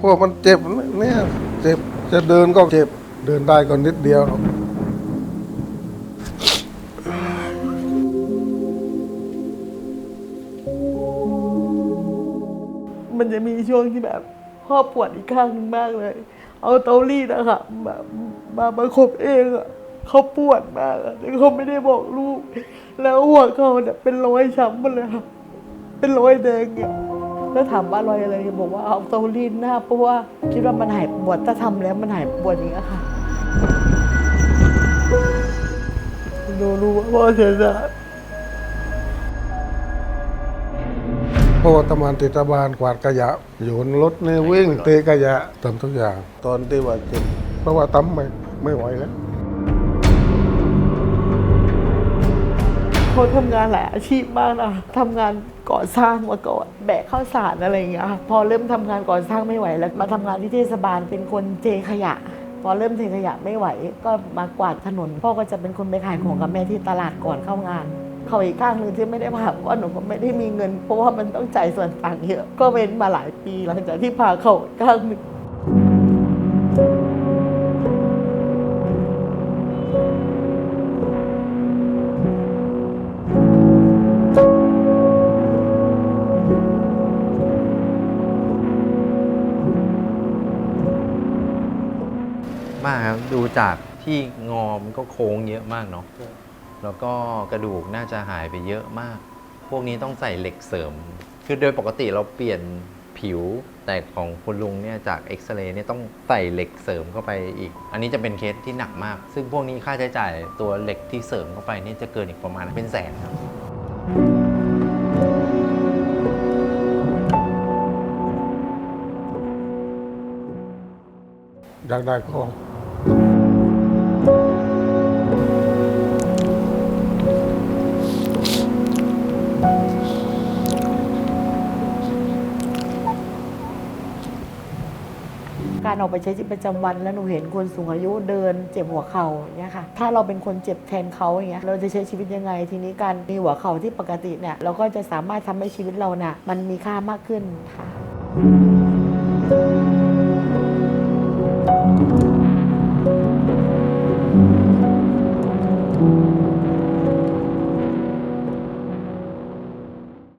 พราะมันเจ็บเนี่ยเจ็บจะเดินก็เจ็บเดินได้ก็นิดเดียว มันจะมีช่วงที่แบบพ่อปวดอีกข้างหนึงมากเลย เอาเตารีดอะค่ะมามาประคบเองอะเขาปวดมากอะแต่เขาไม่ได้บอกลูก แล้วหัวเขาเนี่ยเป็นรอยช้ำหมดเลยค่ะเป็นรอยแดงเนี่ย แล้วถามว่ารอยอะไรบอกว่าเอาเตารีดหน้าเพราะว่าคิดว่ามันหายปวดถ้าทำแล้วมันหายปวดอย่างเงี้ยค่ะรู้รู้ว่าพ่อเสียสละเพราะว่าทำงานติดบานกวาดขยะโยนรถเนี่ยวิ่งเตะขยะทำทุกอย่าง ตอนที่ว่าเจ็บเพราะว่าตั้มไม่ไม่ไหวแล้ว เขาทำงานหลายอาชีพมากนะทำงานก่อสร้างมาก่อนแบกข้าวสารอะไรอย่างเงี้ยค่ะพอเริ่มทำงานก่อสร้างไม่ไหวแล้วมาทำงานที่เทศบาลเป็นคนเทขยะพอเริ่มเทขยะไม่ไหว ก็มากวาดถนนพ่อก็จะเป็นคนไปขายของกับแม่ที่ตลาดก่อนเข้างานเขาอีกข้างหนึ่งที่ไม่ได้พาเพราะว่าหนูก็ไม่ได้มีเงิน เพราะว่ามันต้องจ่ายส่วนต่างเยอะ ก็เว้นมาหลายปีหลังจากที่พาเขาข้างหนึ่ง มากครับ ดูจากที่งอมก็โค้งเยอะมากเนาะแล้วก็กระดูกน่าจะหายไปเยอะมาก พวกนี้ต้องใส่เหล็กเสริม คือโดยปกติเราเปลี่ยนผิวแต่ของคุณลุงเนี่ยจากเอ็กซเรย์เนี่ยต้องใส่เหล็กเสริมเข้าไปอีก อันนี้จะเป็นเคสที่หนักมาก ซึ่งพวกนี้ค่าใช้จ่ายตัวเหล็กที่เสริมเข้าไปนี่จะเกินอีกประมาณเป็นแสนครับอยากได้ของ การออกไปใช้ชีวิตประจำวัน แล้วหนูเห็นคนสูงอายุเดินเจ็บหัวเข่าอย่าเงี้ยค่ะถ้าเราเป็นคนเจ็บแทนเขาอย่างเงี้ยเราจะใช้ชีวิตยังไง ทีนี้การมีหัวเข่าที่ปกติเนี่ยเราก็จะสามารถทำให้ชีวิตเราน่ะมันมีค่ามากขึ้นค่ะ